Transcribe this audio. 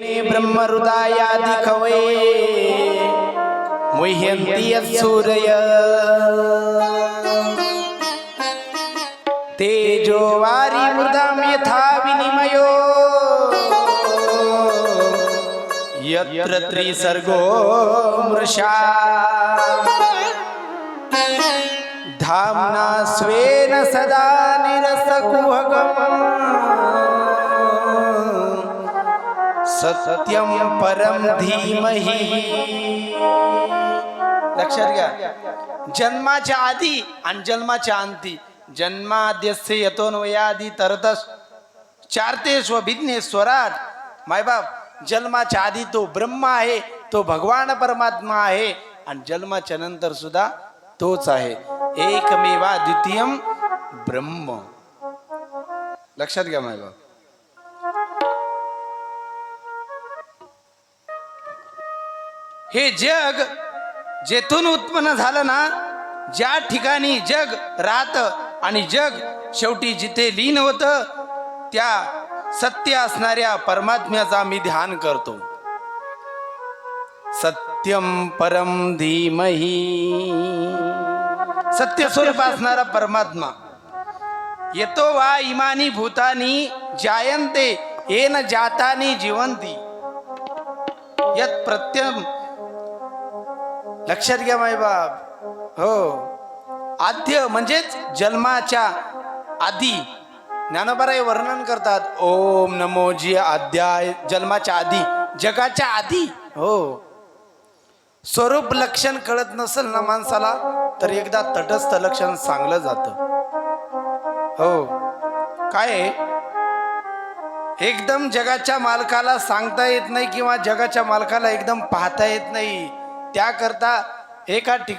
બ્રહ્મ હૃદયાદિ ખવે. મુહ્યંતિય સૂર્ય તેજો વારી મૃદામ યથા વિનિમયો યત્ર ત્રિસર્ગો મૃષા. ધામના સ્વેન સદા નિરસ કુહગમ सत्यम परम धीमही। लक्षात घ्या. जन्माच्या आधी आणि जन्माच्या अंती. जन्माद्यस्य यतोन्वयादी तरतस चार ते स्वभिज्ञ स्वराट मायबाप जन्माच्या आधी तो ब्रह्म आहे तो भगवान परमात्मा आहे आणि जन्माच्या नंतर सुद्धा तोच आहे. एकमेवा द्वितीयम ब्रह्म. लक्षात घ्या मायबाप. हे जग जेथून उत्पन्न झालं ना ज्या ठिकाणी जग राहत आणि जग शेवटी जिथे लीन होत त्या सत्य असणाऱ्या परमात्म्याचा मी ध्यान करतो. सत्यम परम धीमही. सत्य स्वरूप असणारा परमात्मा. येतो वा इमानी भूतानी जायंते येन जातानी जिवंती. यत प्रत्यम लक्षात घ्या माय बाब हो. आद्य म्हणजेच जन्माच्या आधी. ज्ञानोबाराय वर्णन करतात ओम नमो जी आद्याय जन्माच्या आधी जगाच्या आधी. हो. स्वरूप लक्षण कळत नसेल ना माणसाला तर एकदा तटस्थ लक्षण सांगलं जात. हो. काय एकदम जगाच्या मालकाला सांगता येत नाही किंवा जगाच्या मालकाला एकदम पाहता येत नाही. त्याकरता एका ठिकाणी